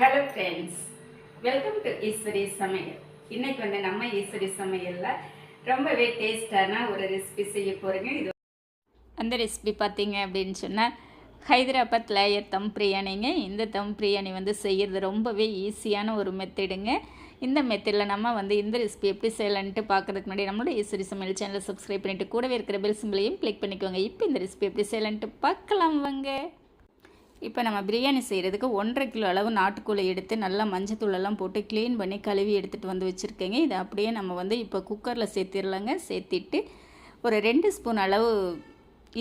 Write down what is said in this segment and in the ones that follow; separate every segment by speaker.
Speaker 1: Hello friends welcome to Eswari சமையல் இன்னைக்கு வந்து நம்ம ஈஸ்வரி சமையலில் ரொம்பவே டேஸ்டான ஒரு ரெசிபி செய்ய போகிறேங்க இது அந்த ரெசிபி பார்த்தீங்க அப்படின்னு சொன்னால் ஹைதராபாத் லேயர் தம் பிரியாணிங்க. இந்த தம் பிரியாணி வந்து செய்கிறது ரொம்பவே ஈஸியான ஒரு மெத்தடுங்க இந்த மெத்தடில் நம்ம வந்து இந்த ரெசிபி எப்படி செய்யலான்ட்டு பார்க்கறதுக்கு முன்னாடி நம்மளோட ஈஸ்வரி சமையல் சேனலை சப்ஸ்கிரைப் பண்ணிவிட்டு கூடவே இருக்கிற பெல் சிம்பிளையும் கிளிக் பண்ணிக்கோங்க. இப்போ இந்த ரெசிபி எப்படி செய்யலான்ட்டு பார்க்கலாம் வாங்க. இப்போ நம்ம பிரியாணி செய்கிறதுக்கு ஒன்றரை கிலோ அளவு நாட்டுக்கோழி எடுத்து நல்லா மஞ்சத்தூளெல்லாம் போட்டு க்ளீன் பண்ணி கழுவி எடுத்துகிட்டு வந்து வச்சுருக்கேங்க. இதை அப்படியே நம்ம வந்து இப்போ குக்கரில் சேர்த்திடலாங்க சேர்த்திட்டு ஒரு ரெண்டு ஸ்பூன் அளவு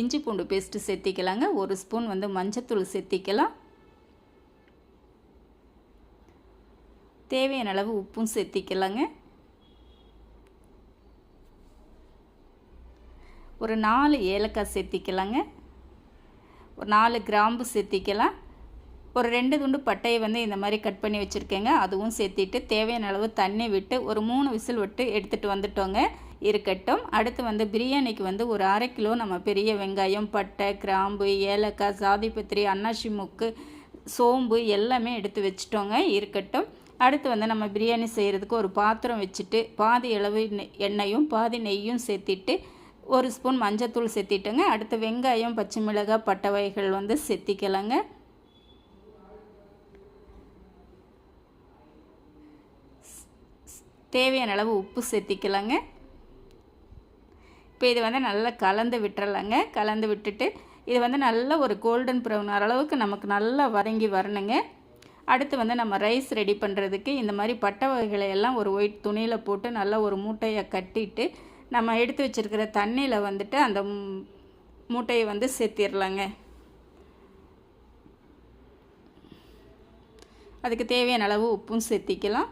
Speaker 1: இஞ்சி பூண்டு பேஸ்ட்டு சேர்த்திக்கலாங்க. ஒரு ஸ்பூன் வந்து மஞ்சத்தூள் சேர்த்திக்கலாம். தேவையான அளவு உப்பும் சேர்த்திக்கலாங்க. ஒரு நாலு ஏலக்காய் சேர்த்திக்கலாங்க. ஒரு நாலு கிராம்பு சேர்த்திக்கலாம். ஒரு ரெண்டு துண்டு பட்டையை வந்து இந்த மாதிரி கட் பண்ணி வச்சுருக்கேங்க. அதுவும் சேர்த்திட்டு தேவையான அளவு தண்ணி விட்டு ஒரு மூணு விசில் விட்டு எடுத்துகிட்டு வந்துட்டோங்க. இருக்கட்டும். அடுத்து வந்து பிரியாணிக்கு வந்து ஒரு அரை கிலோ நம்ம பெரிய வெங்காயம் பட்டை கிராம்பு ஏலக்காய் சாதிப்பத்திரி அன்னாசி முக்கு சோம்பு எல்லாமே எடுத்து வச்சுட்டோங்க. இருக்கட்டும். அடுத்து வந்து நம்ம பிரியாணி செய்கிறதுக்கு ஒரு பாத்திரம் வச்சுட்டு பாதி அளவு எண்ணெயும் பாதி நெய்யும் சேர்த்திட்டு ஒரு ஸ்பூன் மஞ்சத்தூள் செத்திட்டுங்க. அடுத்து வெங்காயம் பச்சை மிளகாய் பட்டை வகைகள் வந்து செத்திக்கலாங்க. தேவையான அளவு உப்பு சேர்த்திக்கலாங்க இப்போ இது வந்து நல்லா கலந்து விட்டுறலாங்க. கலந்து விட்டுட்டு இது வந்து நல்ல ஒரு கோல்டன் ப்ரௌன் அளவுக்கு நமக்கு நல்லா வதங்கி வரணுங்க. அடுத்து வந்து நம்ம ரைஸ் ரெடி பண்ணுறதுக்கு இந்த மாதிரி பட்டை வகைகளை எல்லாம் ஒரு ஒயிட் துணியில் போட்டு நல்லா ஒரு மூட்டையை கட்டிட்டு நம்ம எடுத்து வச்சுருக்கிற தண்ணியில் வந்துட்டு அந்த மூட்டையை வந்து சேர்த்திடலாங்க அதுக்கு தேவையான அளவு உப்பும் சேர்த்திக்கலாம்.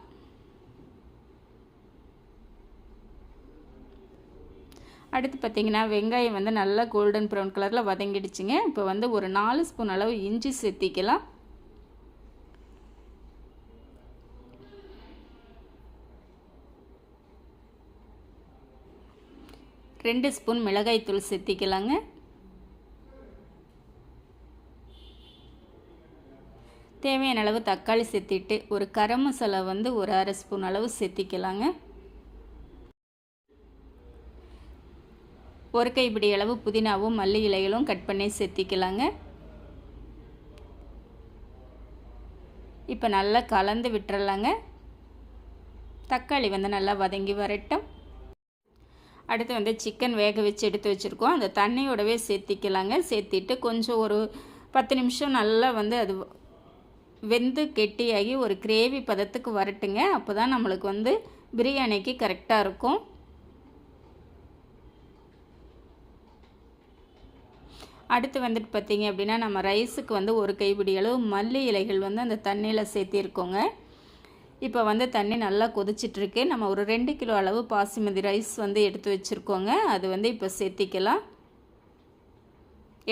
Speaker 1: அடுத்து பார்த்திங்கன்னா வெங்காயம் வந்து நல்லா கோல்டன் ப்ரௌன் கலரில் வதங்கிடுச்சுங்க. இப்போ வந்து ஒரு நாலு ஸ்பூன் அளவு இஞ்சி சேர்த்திக்கலாம். ரெண்டு ஸ்பூன் மிளகாய்த்தூள் சேர்த்திக்கலாங்க. தேவையான அளவு தக்காளி சேர்த்திட்டு ஒரு கரம் மசாலா வந்து ஒரு அரை ஸ்பூன் அளவு சேர்த்திக்கலாங்க. ஒரு கைப்பிடி அளவு புதினாவும் மல்லி இலைகளும் கட் பண்ணி சேர்த்திக்கலாங்க. இப்போ நல்லா கலந்து விட்டுறலாங்க. தக்காளி வந்து நல்லா வதங்கி வரட்டும். அடுத்து வந்து சிக்கன் வேக வச்சு எடுத்து வச்சுருக்கோம். அந்த தண்ணியோடவே சேர்த்திக்கலாங்க. சேர்த்திட்டு கொஞ்சம் ஒரு பத்து நிமிஷம் நல்லா வந்து அது வெந்து கெட்டியாகி ஒரு கிரேவி பதத்துக்கு வரட்டுங்க. அப்போ தான் நம்மளுக்கு வந்து பிரியாணிக்கு கரெக்டாக இருக்கும். அடுத்து வந்துட்டு பார்த்திங்க அப்படின்னா நம்ம ரைஸுக்கு வந்து ஒரு கைப்பிடி அளவு மல்லி இலைகள் வந்து அந்த தண்ணியில் சேர்த்திருக்கோங்க. இப்போ வந்து தண்ணி நல்லா கொதிச்சிட்ருக்கு. நம்ம ஒரு ரெண்டு கிலோ அளவு பாசுமதி ரைஸ் வந்து எடுத்து வச்சுருக்கோங்க. அது வந்து இப்போ சேர்த்திக்கலாம்.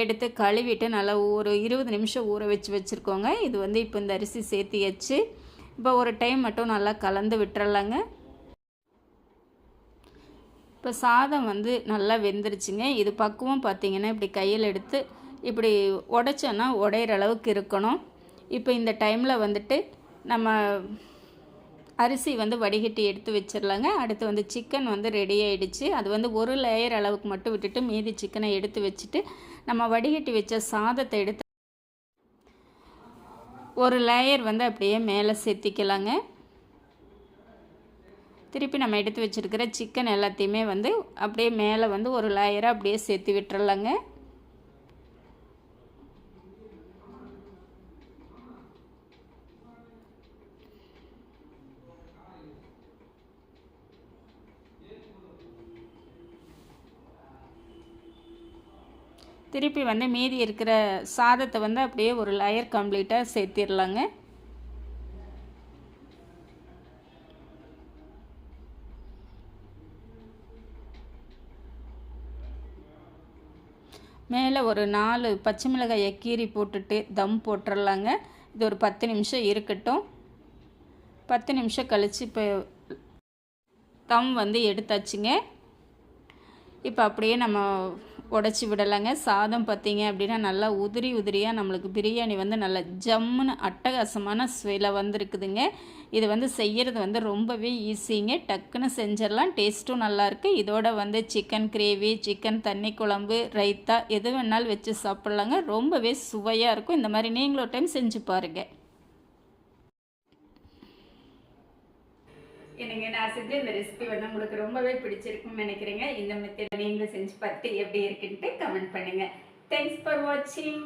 Speaker 1: எடுத்து கழுவிட்டு நல்லா ஒரு இருபது நிமிஷம் ஊற வச்சு வச்சுருக்கோங்க. இது வந்து இப்போ இந்த அரிசி சேர்த்தியாச்சு. இப்போ ஒரு டைம் மட்டும் நல்லா கலந்து விட்டுறலாங்க. இப்போ சாதம் வந்து நல்லா வெந்துருச்சுங்க. இது பக்குவம் பார்த்திங்கன்னா இப்படி கையில் எடுத்து இப்படி உடைச்சோன்னா உடையிற அளவுக்கு இருக்கணும். இப்போ இந்த டைமில் வந்துட்டு நம்ம அரிசி வந்து வடிகட்டி எடுத்து வச்சிடலாங்க அடுத்து வந்து சிக்கன் வந்து ரெடி ஆகிடுச்சு அது வந்து ஒரு லேயர் அளவுக்கு மட்டும் விட்டுட்டு மீதி சிக்கனை எடுத்து வச்சுட்டு நம்ம வடிகட்டி வச்ச சாதத்தை எடுத்து ஒரு லேயர் வந்து அப்படியே மேலே சேர்த்திக்கலாங்க. திருப்பி நம்ம எடுத்து வச்சுருக்கிற சிக்கன் எல்லாத்தையுமே வந்து அப்படியே மேலே வந்து ஒரு லேயராக அப்படியே சேர்த்து விட்டுறலாங்க. திருப்பி வந்து மீதி இருக்கிற சாதத்தை வந்து அப்படியே ஒரு லயர் கம்ப்ளீட்டாக சேர்த்திடலாங்க. மேலே ஒரு நாலு பச்சை மிளகாயை கீறி போட்டுட்டு தம் போட்டுடலாங்க. இது ஒரு பத்து நிமிஷம் இருக்கட்டும். பத்து நிமிஷம் கழித்து இப்போ தம் வந்து எடுத்தாச்சுங்க. இப்போ அப்படியே நம்ம உடச்சி விடலைங்க. சாதம் பார்த்தீங்க அப்படின்னா நல்லா உதிரி உதிரியாக நம்மளுக்கு பிரியாணி வந்து நல்லா ஜம்முன்னு அட்டகாசமான சுவையில் வந்திருக்குதுங்க. இது வந்து செய்கிறது வந்து ரொம்பவே ஈஸிங்க. டக்குன்னு செஞ்சிடலாம். டேஸ்ட்டும் நல்லாயிருக்கு. இதோட வந்து சிக்கன் கிரேவி சிக்கன் தண்ணி குழம்பு ரைத்தா எது வேணாலும் வச்சு சாப்பிட்லாங்க. ரொம்பவே சுவையாக இருக்கும். இந்த மாதிரி நீங்களும் டைம் செஞ்சு பாருங்கள் எனக்கு நான் செஞ்ச இந்த ரெசிபி வந்து உங்களுக்கு ரொம்பவே பிடிச்சிருக்கும்னு நினைக்கிறேங்க. இந்த மெத்தட் நீங்களும் செஞ்சு பார்த்து எப்படி இருக்குன்ட்டு கமெண்ட் பண்ணுங்கள் தேங்க்ஸ் ஃபார் வாட்சிங்